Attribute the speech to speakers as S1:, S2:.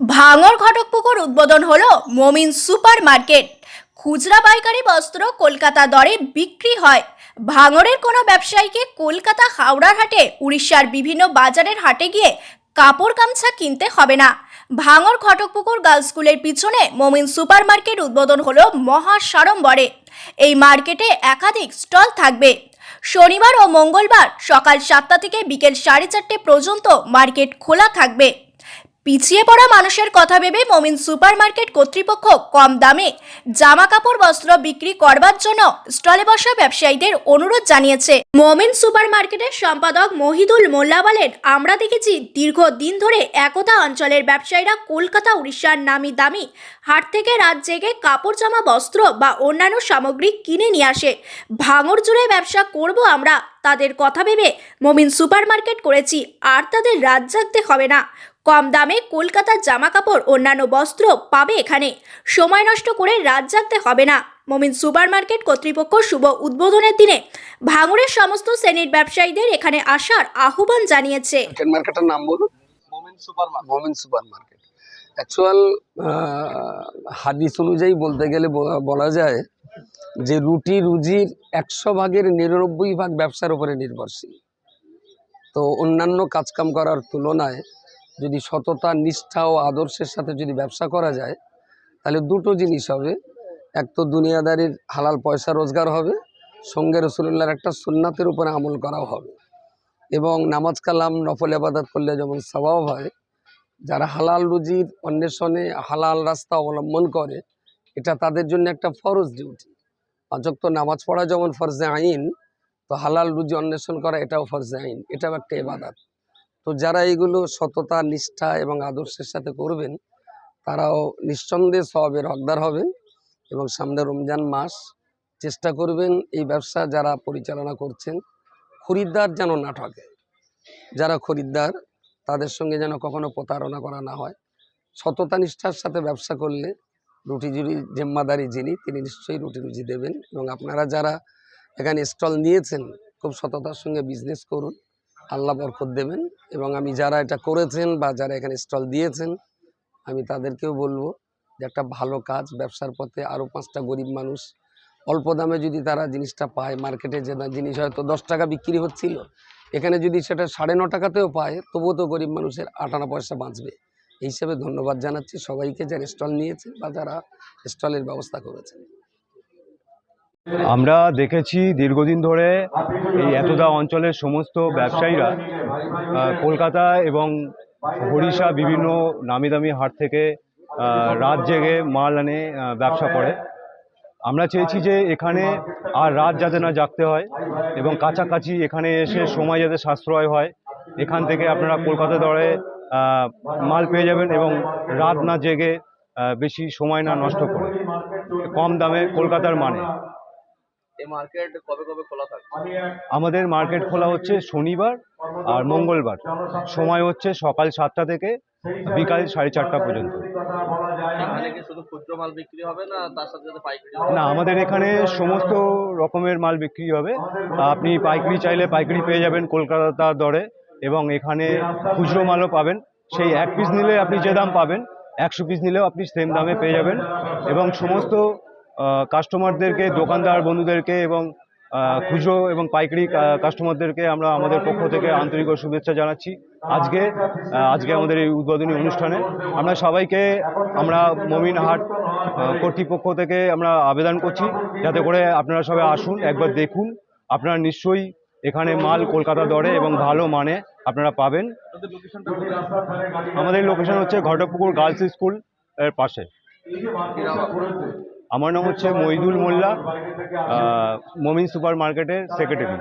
S1: ভাঙর ঘটকপুকুর উদ্বোধন হলো মমিন super market খুচরা পাইকারি বস্ত্র কলকাতা দরে বিক্রি হয়। ভাঙরের কোনো ব্যবসায়ীকে কলকাতা হাওড়ার হাটে, উড়িষ্যার বিভিন্ন বাজারের হাটে গিয়ে কাপড় গামছা কিনতে হবে না। ভাঙর ঘটকপুকুর গার্লস স্কুলের পিছনে মমিন সুপার মার্কেট উদ্বোধন হলো মহা সাড়ম্বরে। এই মার্কেটে একাধিক স্টল থাকবে। শনিবার ও মঙ্গলবার সকাল সাতটা থেকে বিকেল সাড়ে চারটে পর্যন্ত মার্কেট খোলা থাকবে। পিছিয়ে পড়া মানুষের কথা ভেবে মমিন সুপারমার্কেট কর্তৃপক্ষ কম দামে জামা কাপড় বস্ত্র বিক্রি করবার জন্য স্টলে বসা ব্যবসায়ীদের অনুরোধ জানিয়েছে। মমিন সুপারমার্কেটের সম্পাদক মহিদুল মোল্লা বলেন, আমরা দেখেছি দীর্ঘ দিন ধরে একতা অঞ্চলের ব্যবসায়ীরা কলকাতা, উড়িষ্যার নামি দামি হাট থেকে রাত জেগে কাপড় জামা, বস্ত্র বা অন্যান্য সামগ্রী কিনে নিয়ে আসে। ভাঙর জুড়ে ব্যবসা করব আমরা, তাদের কথা ভেবে মমিন সুপারমার্কেট করেছি, আর তাদের রাত হবে না। কম দামে কলকাতার জামা কাপড় অন্যান্য বস্ত্র পাবে এখানে। সময় নষ্ট করে রাত জাগতে হবে না। মমিন সুপারমার্কেট কর্তৃপক্ষ শুভ উদ্বোধনের দিনে ভাঙড়ের সমস্ত শ্রেণির ব্যবসায়ীদের এখানে আসার আহ্বান জানিয়েছে।
S2: মার্কেটের নাম বলুন।
S3: Momen super market
S2: super market actual হাদিস অনুযায়ী বলতে গেলে বলা- বলা যায় যে রুটি রুজির একশো ভাগের নিরানব্বই ভাগ ব্যবসার উপরে নির্ভরশীল। তো অন্যান্য কাজকাম করার তুলনায় যদি সততা, নিষ্ঠা ও আদর্শের সাথে যদি ব্যবসা করা যায়, তাহলে দুটো জিনিস হবে। এক তো দুনিয়াদারির হালাল পয়সা রোজগার হবে, সঙ্গে রসুল্লাহর একটা সুন্নাতের উপরে আমল করাও হবে। এবং নামাজ কালাম, নফল আবাদত করলে যেমন স্বভাব হয়, যারা হালাল রুজির অন্বেষণে হালাল রাস্তা অবলম্বন করে, এটা তাদের জন্য একটা ফরজ ডিউটি পাঁচক তো নামাজ পড়া যেমন ফরজে আইন, তো হালাল রুজি অন্বেষণ করা এটাও ফরজে আইন, এটাও একটা এবাদাত তো যারা এইগুলো সততা, নিষ্ঠা এবং আদর্শের সাথে করবেন, তারাও নিঃসন্দেহে সবের হকদার হবেন এবং সামনে রমজান মাস। চেষ্টা করবেন এই ব্যবসা যারা পরিচালনা করছেন, খরিদ্দার যেন না ঠকে যারা খরিদ্দার, তাদের সঙ্গে যেন কখনো প্রতারণা করা না হয়। সততা, নিষ্ঠার সাথে ব্যবসা করলে রুটি জুড়ি জিম্মাদারি যিনি, তিনি নিশ্চয়ই রুটি রুজি দেবেন। এবং আপনারা যারা এখানে স্টল নিয়েছেন, খুব সততার সঙ্গে বিজনেস করুন। আল্লাহ বরকত দেবেন এবং আমি যারা এটা করেছেন বা যারা এখানে স্টল দিয়েছেন, আমি তাদেরকেও বলব যে একটা ভালো কাজ, ব্যবসার পথে আরও পাঁচটা গরিব মানুষ, অল্প দামে যদি তারা জিনিসটা পায়, মার্কেটে যে জিনিস হয়তো দশ টাকা বিক্রি হচ্ছিল, এখানে যদি সেটা সাড়ে ন টাকাতেও পায়, তবুও তো গরিব মানুষের আটানা পয়সা বাঁচবে। এই হিসাবে ধন্যবাদ জানাচ্ছি সবাইকে যারা স্টল নিয়েছে বা যারা স্টলের ব্যবস্থা করেছেন।
S4: আমরা দেখেছি দীর্ঘদিন ধরে এই এতদা অঞ্চলের সমস্ত ব্যবসায়ীরা কলকাতা এবং ওড়িশা বিভিন্ন নামি দামি হাট থেকে রাত জেগে মাল আনে ব্যবসা করে। আমরা চেয়েছি যে এখানে আর রাত যাতে না জাগতে হয় এবং কাছাকাছি এখানে এসে সময় যাতে সাশ্রয় হয়, এখান থেকে আপনারা কলকাতা দরে মাল পেয়ে যাবেন এবং রাত না জেগে বেশি সময় না নষ্ট করে। কম দামে কলকাতার মানে।
S3: এই মার্কেট কবে কবে খোলা থাকে
S4: আমাদের মার্কেট খোলা হচ্ছে শনিবার আর মঙ্গলবার। সময় হচ্ছে সকাল সাতটা থেকে বিকাল সাড়ে চারটা পর্যন্ত।
S3: এখানে কি শুধু খুচরো মাল বিক্রি হবে না তার সাথে সাথে পাইকারি
S4: না আমাদের এখানে সমস্ত রকমের মাল বিক্রি হবে। আপনি পাইকারি চাইলে পাইকারি পেয়ে যাবেন কলকাতা দরে এবং এখানে খুচরো মালও পাবেন। সেই এক পিস নিলে আপনি যে দাম পাবেন একশো পিস নিলেও আপনি সেম দামে পেয়ে যাবেন। এবং সমস্ত কাস্টমারদেরকে দোকানদার বন্ধুদেরকে এবং খুচরো এবং পাইকারি কাস্টমারদেরকে আমরা আমাদের পক্ষ থেকে আন্তরিক শুভেচ্ছা জানাচ্ছি আজকে আজকে আমাদের এই উদ্বোধনী অনুষ্ঠানে আমরা সবাইকে, আমরা মমিন হাট কর্তৃপক্ষ থেকে আমরা আবেদন করছি যাতে করে আপনারা সবাই আসুন, একবার দেখুন আপনারা নিশ্চয়ই এখানে মাল কলকাতা দরে এবং ভালো মানে আপনারা পাবেন? আমাদের লোকেশন হচ্ছে ঘটকপুকুর গার্লস স্কুলের পাশে? আমার নাম হচ্ছে মইদুল মোল্লা মমিন সুপার মার্কেটের সেক্রেটারি